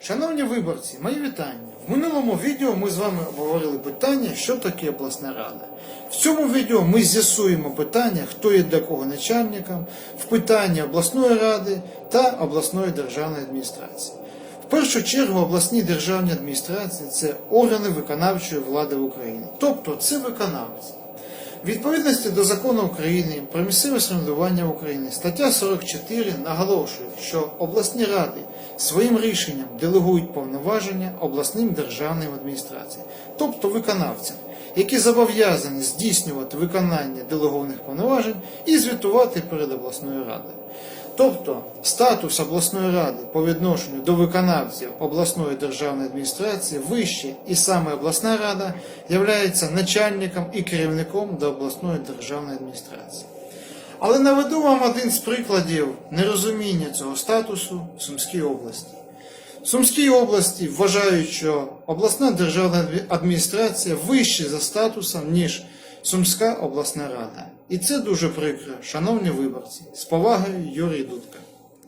Шановні виборці, мої вітання. В минулому відео ми з вами обговорили питання, що таке обласна рада. В цьому відео ми з'ясуємо питання, хто є для кого начальником, в питанні обласної ради та обласної державної адміністрації. В першу чергу обласні державні адміністрації це органи виконавчої влади в Україні, тобто це виконавці. Відповідності до закону України про місцеве самоврядування в Україні стаття 44 наголошує, що обласні ради своїм рішенням делегують повноваження обласним державним адміністраціям, тобто виконавцям, які зобов'язані здійснювати виконання делегованих повноважень і звітувати перед обласною радою. Тобто статус обласної ради по відношенню до виконавців обласної державної адміністрації вище, і саме обласна рада являється начальником і керівником до обласної державної адміністрації. Але наведу вам один з прикладів нерозуміння цього статусу в Сумській області. В Сумській області вважають, що обласна державна адміністрація вище за статусом, ніж Сумська обласна рада. І це дуже прикро, шановні виборці. З повагою Юрій Дудка.